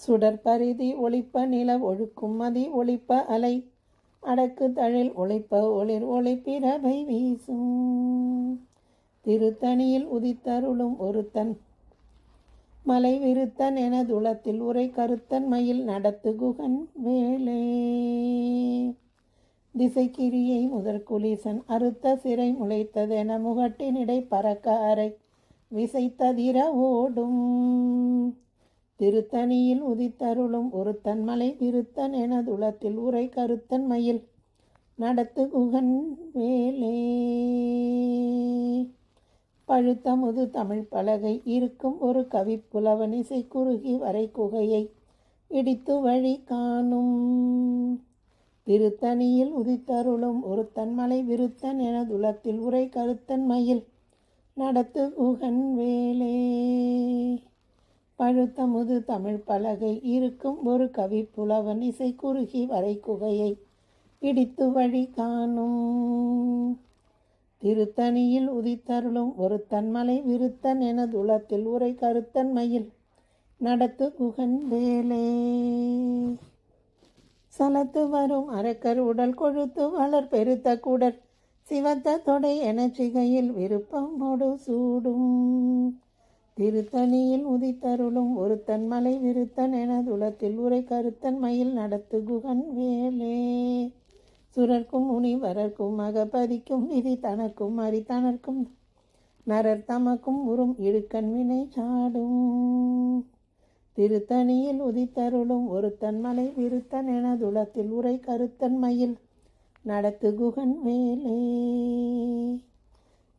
சுடற்பரிதி ஒளிப்ப நில ஒழுக்கும் மதி ஒளிப்ப அலை. அடக்கு தழில் ஒளிப்ப ஒளிர் ஒளிப்பிரபை வீசும். திருத்தணியில் உதித்தருளும் ஒருத்தன். மலை விருத்தன் என துளத்தில் உரை கருத்தன் மயில் நடத்து குகன் வேளே திசைக்கிரியை முதற்குலீசன் அறுத்த சிறை முளைத்ததென முகட்டினிடை பறக்க அறை. விசைத்ததிர ஓடும். திருத்தணியில் உதித்தருளும் ஒரு தன்மலை திருத்தன் எனதுளத்தில் உரை கருத்தன் மயில். நடத்து குகன் வேலே பழுத்த முது தமிழ் பலகை இருக்கும் ஒரு கவிப்புலவன் இசை குறுகி வரை குகையை இடித்து வழி காணும். திருத்தணியில் உதித்தருளும் ஒரு தன்மலை விருத்தன் எனதுளத்தில் உரை கருத்தன் மயில். நடத்து குகன் வேலே பழுத்தமுது தமிழ் பலகை இருக்கும் ஒரு கவிப்புலவன் இசை குறுகி வரை குகையை இடித்து வழி காணும். திருத்தணியில் உதித்தருளும் ஒரு தன்மலை விருத்தன் என துளத்தில் உரை கருத்தன்மையில் நடத்து குகன் வேலே. சலத்து வரும் அரக்கர் உடல் கொழுத்து வளர் பெருத்த குடல் சிவத்த தொடை என சிகையில் விருப்பமோடு சூடும். திருத்தணியில் உதித்தருளும் ஒரு தன்மலை விருத்தன் எனதுலத்தில் உரை கருத்தன் மயில் நடத்து குகன் வேலே. சுரர்க்கும் முனிவரர்க்கும் மகபதிக்கும் விதி தனக்கும் அரித்தனர்க்கும் நரர் தமக்கும் உறும் இடுக்கண் வினை சாடும். திருத்தணியில் உதித்தருளும் ஒரு தன்மலை விருத்தன் எனதுலத்தில் உரை கருத்தன் மயில் நடத்து குகன் வேலே.